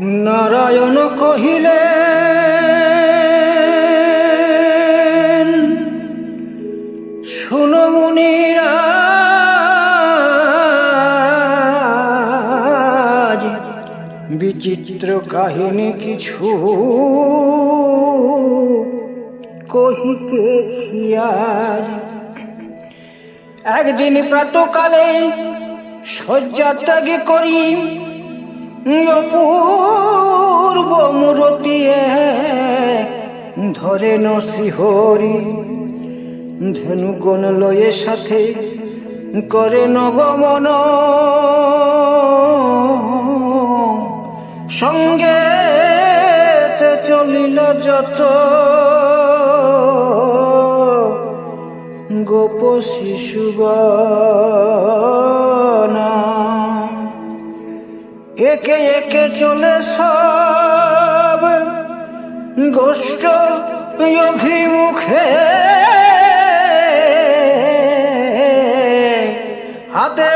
নারায়ণ কহিলে বিচিত্র কাহিনী কিছু কহিতেছি আজ। একদিন প্রাতকালে শয্যা ত্যাগে করি অপূর্ব মূরতি এক ধরে ন শ্রীহরি, ধনুগণ লয়ে সাথে করে নগমন সঙ্গে চলিল যত গোপ শিশুগণা। একে একে চলে সব গোষ্ঠ অভিমুখে। হাতে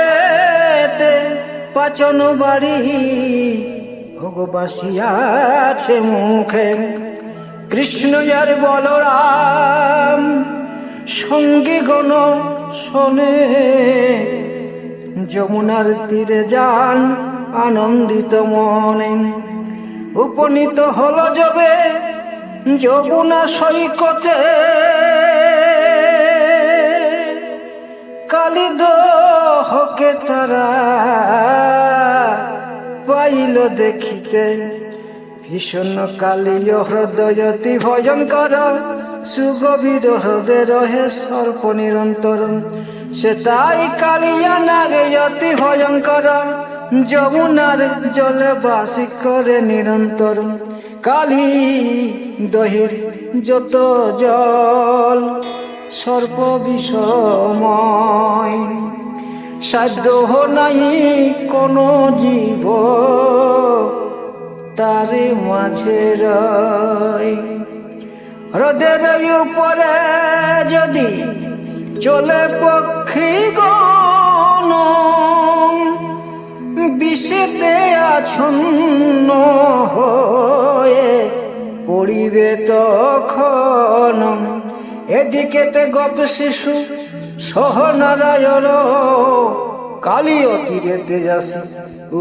পাচন বাড়ি ভোগবাসী আছে মুখে। কৃষ্ণ আর বলরাম সঙ্গী গণ শোনে, যমুনার তীরে যান আনন্দিত মনে। উপনীত হল যবে যমুনা সৈকতে। কালিদ হকে তারা পাইল দেখিতে। ভীষণ কালীয় হৃদয়তি ভয়ঙ্কর, সুগভীর হৃদয় রহে সর্প নিরন্তর সে তাই কালিয়া নাগে অতি ভয়ঙ্কর। যমুনার জলে বাসি করে নিরন্তর। কালী দহির যত জল, সর্প বিষময়। সাধ্য নাই কোনো জীব তারে মাঝে রয়। হ্রদের উপরে যদি চলে পক্ষী গণ বিষেতে আছন্ন হয়ে পড়িবে তখন। এদিকেতে গপ শিশু, সহনারায়ণ, কালী অতীরে তেজাস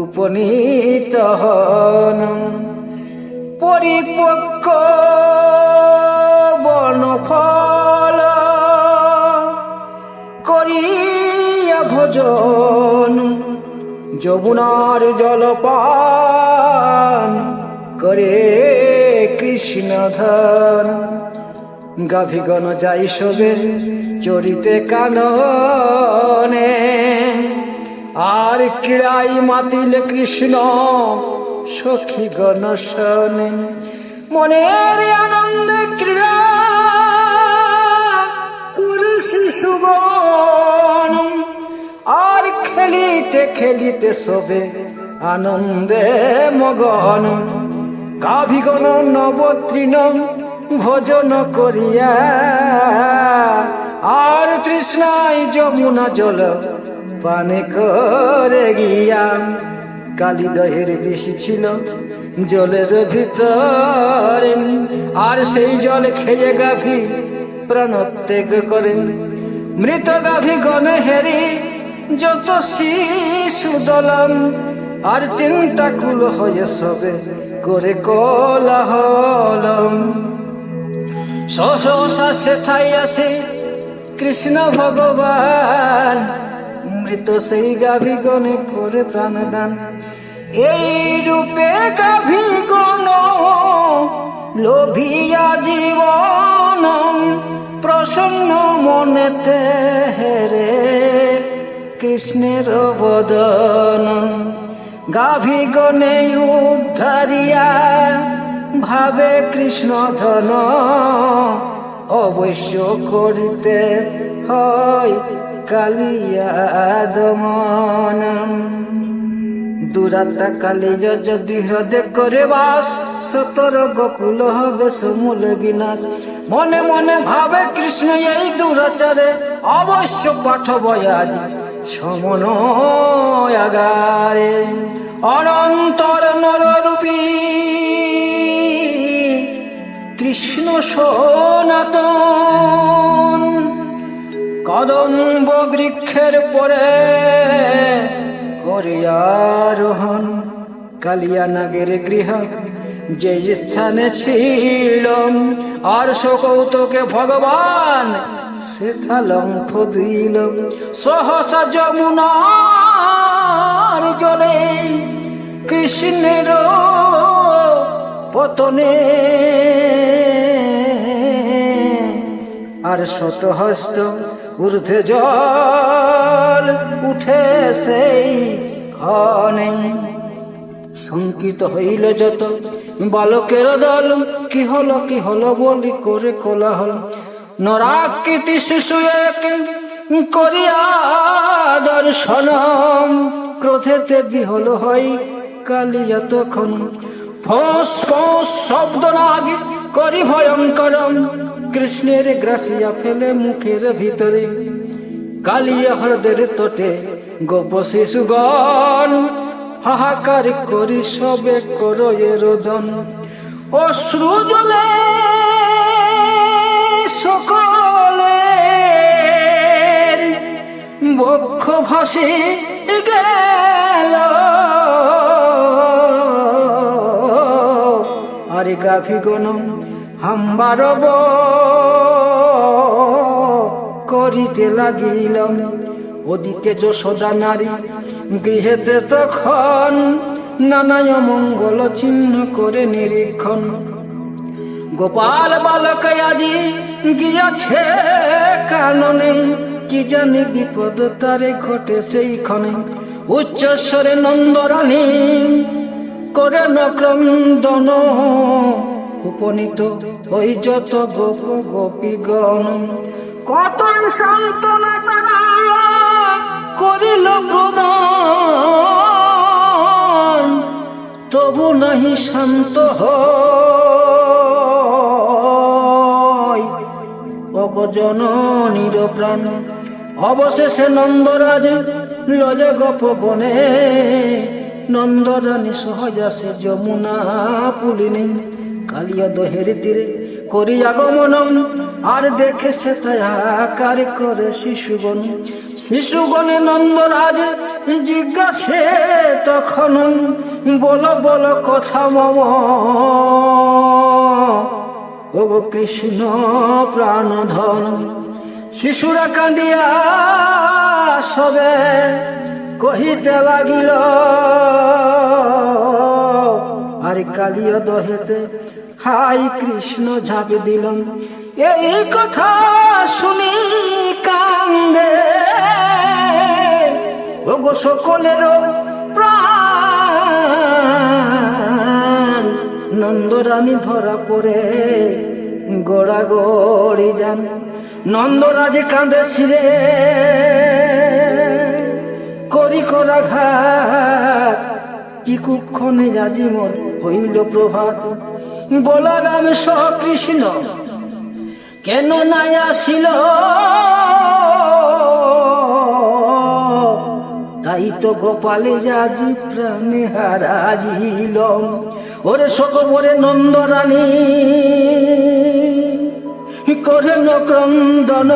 উপনীত হন। পরিপক্ক বনফল করিয়া ভোজন যমুনার জলপান করে কৃষ্ণধন গাভিগণ যাই সবে চরিতে কাননে, আর ক্রীড়াই মাতিল কৃষ্ণ সখী গণ শোনে। মনের আনন্দে ক্রীড়া খেলিতে খেলিতে সবে আনন্দে মগন। গাভিগণ নবতৃণ ভোজন করিয়া, আর তৃষ্ণায় যমুনা জল পানে করে গিয়া, কালিদহের বেশি ছিল জলের ভিতরে। আর সেই জল খেয়ে গাভী প্রাণত্যাগ করেন। মৃত গাভী গণে হেরি যত শিশু দলম, আর চিন্তাকুল হয়ে সবে করে কলাহলম। সহসা সেথাই আসে কৃষ্ণ ভগবান, মৃত সেই গাভী গণে করে প্রাণদান। এই রূপে গাভী গণ লোভিয়া জীবন প্রসন্ন মনেতে হেরে। কৃষ্ণের বদন গাভী গণে উদ্ধারিয়া, ভাবে কৃষ্ণ ধন। অবশ্য করিতে হয় কালিয়া দমন দুরাতা কালী যদি হৃদয় করে বাস, সতর বকুল হবে সমূল বিনাশ। মনে মনে ভাবে কৃষ্ণ এই দুরাচারে, অবশ্য পাঠব আজ সমন আগারে অনন্তর নররূপী রূপী কৃষ্ণ সনাতন কদম্ব বৃক্ষের পরে করিয়ারোহণ কালিয়া নাগের গৃহ যে স্থানে ছিল আর সকৌতকে ভগবান সেথালম্ফ দিল। সহসা যমুনার জলে কৃষ্ণের পতনে। আর শত হস্ত ঊর্ধ্বে জল উঠে সেই ক্ষণে। শঙ্কিত হইল যত বালকের দল, কি হলো কি হলো বলি করে কোলাহল। নরাকৃতি শিশু এক করিয়া দর্শন। ক্রোধেতে বিহল হই কালিয়া তখন। ফোঁস ফোঁস শব্দ লাগে করি ভয়ঙ্কর। কৃষ্ণের গ্রাসিয়া ফেলে মুখের ভিতরে। কালিয়া হ্রদের তটে গোপ শিশুগণ। হাহাকার করি সবে করো এ রোদন। অশ্রু জলে ভাসে গেল। আরে গাভি গণম হাম্বারব করিতে লাগিলাম ওদিকে যশোদা নারী, গৃহেতে তখন নানায় মঙ্গল চিহ্ন করে নিরীক্ষণ। গোপাল বালক আজি গিয়াছে কাননে। কি জানি বিপদ তারে ঘটে সেইখানে। উচ্চস্বরে নন্দরানী করে নক্রন্দন। উপনীত ওই যত গোপ গোপীগণ। কত সান্ত্বনা তারা করিল প্রদান। তবু নাহি শান্ত হয়। অগজননীর প্রাণ অবশেষে নন্দরাজ লজে গপ বনে। নন্দরানী সহজাসে যমুনা পুলিনী, কালিয়া দহের তীরে করি আগমন। আর দেখে সে আকার করে শিশুগণ। শিশুগণে নন্দরাজ জিজ্ঞাসে তখন, বল বল, কথা মম। ও কৃষ্ণ প্রাণধন শিশুরা কান্দিয়া সবে কহিতে লাগিল, আর কালিয়া দহেতে, হাই কৃষ্ণ ঝাঁপ দিল। এই কথা শুনি কান্দে। ওগো সকলের নন্দরানী ধরা পড়ে গোড়া গড়ি যান। নন্দরাজ কাঁদে ছিঁড়ে করি করা ঘাট কি কুক্ষণে আজি মোর হইল প্রভাত। বলরাম সহ কৃষ্ণ কেন নাই আসিল? তাই তো গোপালে আজি প্রাণে হারাজিল ওরে সকবরে নন্দরানী করে নক্রন্দন।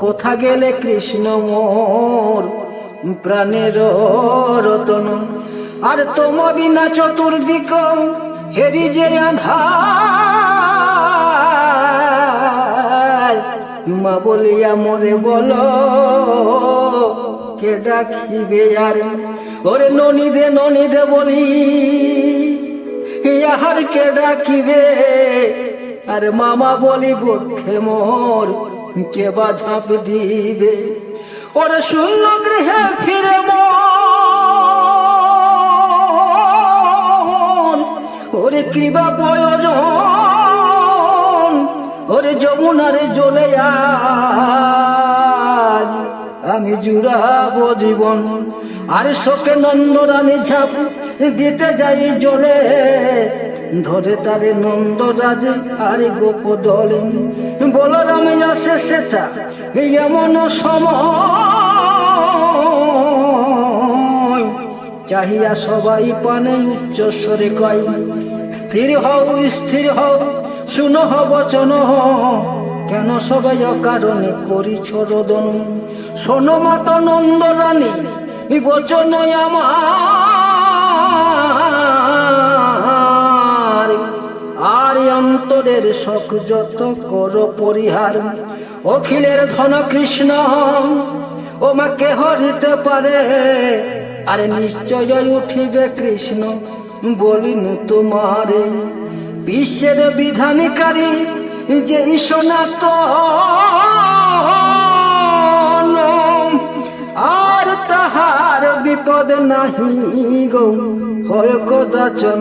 কোথা গেলে কৃষ্ণ মোর প্রাণের রতন? আর তোম বিনা চতুর্দিক হেরি যে আধার? মা বলিয়া মরে বল, কে ডাকিবে আর? ওরে ননিদে ননিদে বলি, ইহার কে ডাকিবে? আর মামা বলি বক্ষে মোর, কে বা ঝাঁপ দিবে? ওরে শূন্য গৃহে ফিরে ওরে কৃপা প্রয়োজন, ওরে যমুনারে জ্বলে আমি জুড়াবো জীবন। আর শোকে নন্দরানী ঝাঁপ দিতে যাই জলে ধরে তারে নন্দরাজ আর গোপ দলে। বলরাম আসে সেটা এমন সময়। চাহিয়া সবাই পানে উচ্চ স্বরে কয়, স্থির হও স্থির হও, শুনো বচন। কেন সবাই অকারণে করিছ রোদন? শোনো মাত নন্দ রানী বচন আমার। আর অন্তরের শোক যত কর পরিহার। অখিলের ধন কৃষ্ণ ও মাকে হরিতে পারে। আরে নিশ্চয় উঠিবে কৃষ্ণ বলিনু তোমারে। বিশ্বের বিধানকারী যে সনাতন, আর তাহার বিপদ নাহি গৌ। হয় কদাচন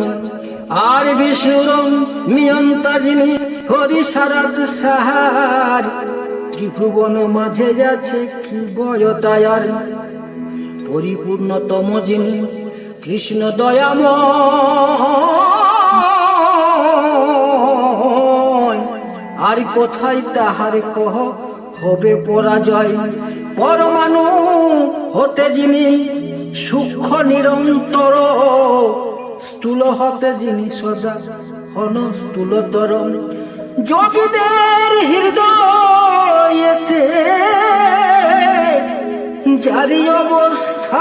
আর বিষ্ণুরম নিয়ন্তা যিনি হরি সারাত সাহার। ত্রিভুবন মাঝে যাচ্ছে কি বয়তায়ার পরিপূর্ণতম যিনি কৃষ্ণ দয়াময়। আর কোথায় তাহার কহ হবে পরাজয়। পরমাণু হতে যিনি সূক্ষ্ম নিরন্তর স্থূল হতে যিনি সদা হন স্থূলতর যোগীদের হৃদয়েতে জারি অবস্থান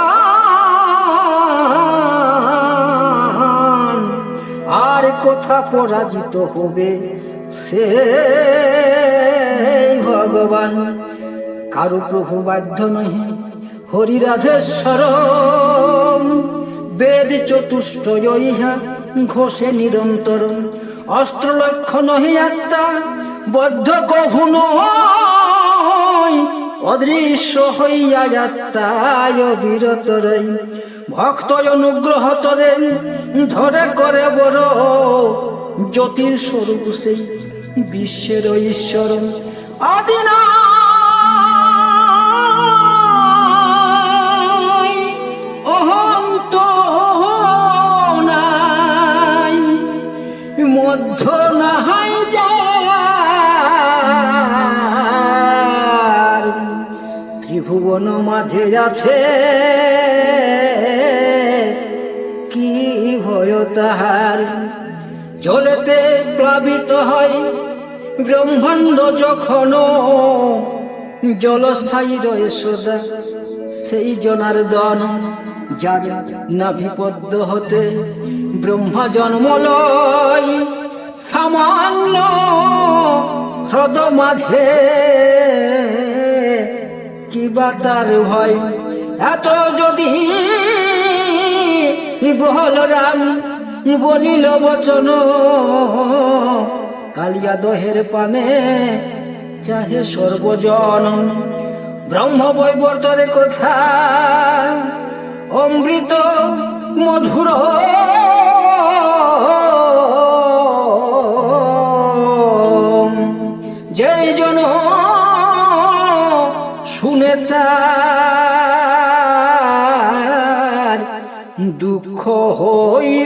আর কোথা পরাজিত হবে সে ভগবান। কারু প্রভু বাধ্য নহে হরিরাধেশ্বর বেদ চতুষ্ট ইহা ঘোষে নিরন্তর অস্ত্র লক্ষ্য নহি আত্মা বদ্ধ কভু নয়। অদৃশ্য হইয়া যাত্রায় বিরত রই। ভক্ত অনুগ্রহ তরে ধরে করে বড়। জ্যোতির স্বরূপ সেই বিশ্বের ঈশ্বর আদিনা মধ্য যার। ত্রিভুবন মাঝে আছে? কি ভয় তাহার? জলেতে প্লাবিত হয় ব্রহ্মাণ্ড যখন। জলসাই রয়ে সেই জনার দন, যার নাভিপদ্ম হতে ব্রহ্মা জন্ম লয়। সামান্য হ্রদ মাঝে কিবা তার ভয়? এত যদি বলরাম বলিল, বচন, কালিয়া দহের পানে চাহে সর্বজন। ব্রহ্ম বৈবর্তরে কথা, অমৃত মধুর হই দূর